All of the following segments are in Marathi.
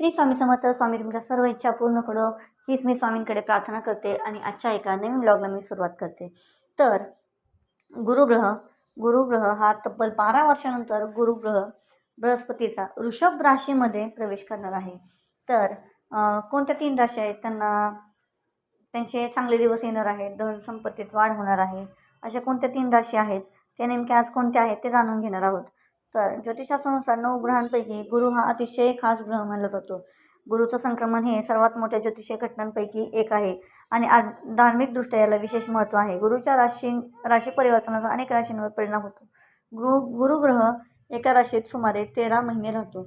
श्री स्वामी समर्थ स्वामी तुमच्या सर्व इच्छा पूर्ण करो हीच मी स्वामींकडे प्रार्थना करते आणि आजच्या एका नवीन ब्लॉगला मी सुरुवात करते. तर गुरुग्रह गुरुग्रह हा तब्बल बारा वर्षानंतर गुरुग्रह बृहस्पतीचा वृषभ राशीमध्ये प्रवेश करणार आहे. तर कोणत्या तीन राशी आहेत? त्यांना त्यांचे चांगले दिवस येणार आहेत धन संपत्तीत वाढ होणार आहे. अशा कोणत्या तीन राशी आहेत? त्या नेमक्या आज कोणत्या आहेत ते जाणून घेणार आहोत. तर ज्योतिषशास्त्रानुसार नऊ ग्रहांपैकी गुरु हा अतिशय खास ग्रह मानला जातो. गुरुचं संक्रमण हे सर्वात मोठ्या ज्योतिषीय घटनांपैकी एक आहे आणि आ धार्मिकदृष्ट्या याला विशेष महत्त्व आहे. गुरुच्या राशी राशी परिवर्तनाचा अनेक राशींवर परिणाम होतो. गुरु गुरुग्रह एका राशीत सुमारे तेरा महिने राहतो.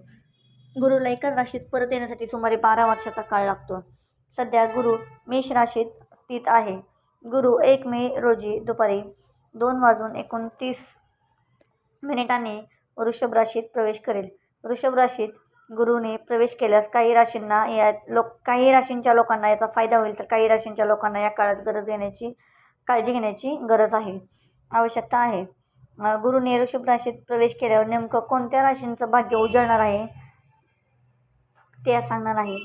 गुरुला एकाच राशीत परत येण्यासाठी सुमारे बारा वर्षाचा काळ लागतो. सध्या गुरु मेष राशीत स्थित आहे. गुरु एक मे रोजी दुपारी दोन वाजून एकोणतीस मिनिटांनी वृषभ राशीत प्रवेश करेल. वृषभ राशीत गुरुने प्रवेश केल्यास काही राशींना या लोक काही राशींच्या लोकांना याचा फायदा होईल तर काही राशींच्या लोकांना या काळात गरज घेण्याची काळजी घेण्याची गरज आहे. आवश्यकता आहे. गुरुने वृषभ राशीत प्रवेश केल्यावर नेमकं कोणत्या राशींचं भाग्य उजळणार आहे? ते आज सांगणार आहे.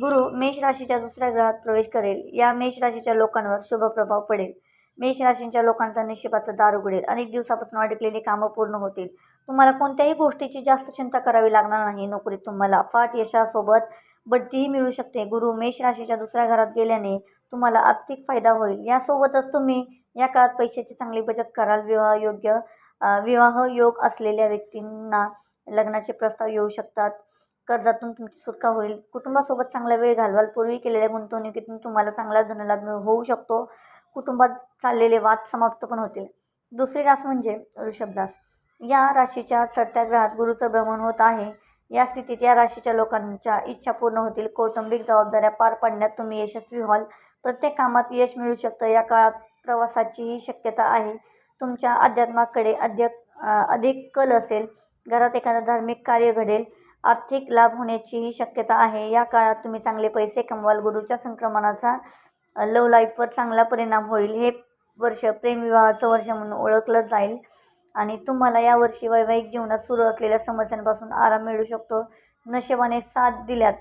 गुरु मेष राशीच्या दुसऱ्या ग्रहात प्रवेश करेल. या मेष राशीच्या लोकांवर शुभ प्रभाव पडेल. मेष राशींच्या लोकांचा निशिबाचं दार उघडेल. अनेक दिवसापासून अडकलेली कामं पूर्ण होतील. तुम्हाला कोणत्याही गोष्टीची जास्त चिंता करावी लागणार नाही. नोकरीत तुम्हाला फाट यशासोबत बढतीही मिळू शकते. गुरु मेष राशीच्या दुसऱ्या घरात गेल्याने तुम्हाला आर्थिक फायदा होईल. यासोबतच तुम्ही या काळात पैशाची चांगली बचत कराल. विवाह योग्य विवाह योग असलेल्या व्यक्तींना लग्नाचे प्रस्ताव येऊ शकतात. कर्जातून तुमची सुटका होईल. कुटुंबासोबत चांगला वेळ घालवाल. पूर्वी केलेल्या गुंतवणुकीतून तुम्हाला चांगला धनलाभ होऊ शकतो. कुटुंबात चाललेले वाद समाप्त पण होतील. दुसरी रास म्हणजे ऋषभदास या राशीच्या चढत्या ग्रहात गुरुचं भ्रमण होत आहे. या स्थितीत या राशीच्या लोकांच्या इच्छा पूर्ण होतील. कौटुंबिक जबाबदाऱ्या पार पाडण्यात तुम्ही यशस्वी व्हाल. प्रत्येक कामात यश मिळू शकतं. या काळात प्रवासाचीही शक्यता आहे. तुमच्या अध्यात्माकडे अध्यक अधिक कल असेल. घरात एखादं धार्मिक कार्य घडेल. आर्थिक लाभ होण्याचीही शक्यता आहे. या काळात तुम्ही चांगले पैसे कमवाल. गुरुच्या संक्रमणाचा लव लाईफवर चांगला परिणाम होईल. हे वर्ष प्रेमविवाहाचं वर्ष म्हणून ओळखलं जाईल. आणि तुम्हाला यावर्षी वैवाहिक जीवनात सुरू असलेल्या समस्यांपासून आराम मिळू शकतो. नशिबाने साथ दिल्यात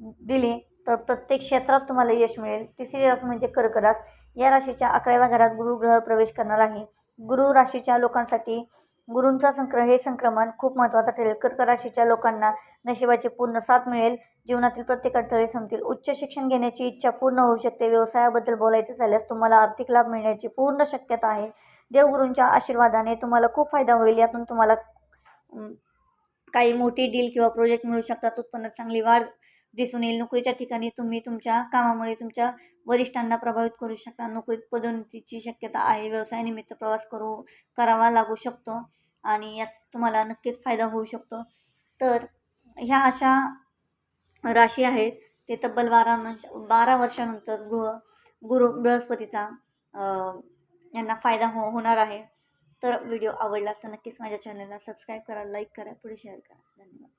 दिली तर प्रत्येक क्षेत्रात तुम्हाला यश मिळेल. तिसरी रास म्हणजे कर्करास या राशीच्या अकराव्या घरात गुरुग्रह प्रवेश करणार आहे. गुरु राशीच्या लोकांसाठी गुरूंचा संक्र हे संक्रमण खूप महत्त्वाचं ठरेल. कर्क राशीच्या लोकांना नशिबाची पूर्ण साथ मिळेल. जीवनातील प्रत्येक अडथळे संपतील. उच्च शिक्षण घेण्याची इच्छा पूर्ण होऊ शकते. व्यवसायाबद्दल बोलायचं झाल्यास तुम्हाला आर्थिक लाभ मिळण्याची पूर्ण शक्यता आहे. देवगुरूंच्या आशीर्वादाने तुम्हाला खूप फायदा होईल. यातून तुम्हाला काही मोठी डील किंवा प्रोजेक्ट मिळू शकतात. उत्पन्नात चांगली वाढ दिसून येईल. नोकरीच्या ठिकाणी तुम्ही तुमच्या कामामुळे तुमच्या वरिष्ठांना प्रभावित करू शकता. नोकरीत पदोन्नतीची शक्यता आहे. व्यवसायानिमित्त प्रवास करू करावा लागू शकतो आणि यात तुम्हाला नक्कीच फायदा होऊ शकतो. तर ह्या अशा राशी आहेत. ते तब्बल बारा बारा वर्षानंतर गृह गुरु बृहस्पतीचा यांना फायदा हो होणार आहे. तर व्हिडिओ आवडला तर नक्कीच माझ्या चॅनलला सबस्क्राईब करा लाईक करा पुढे शेअर करा. धन्यवाद.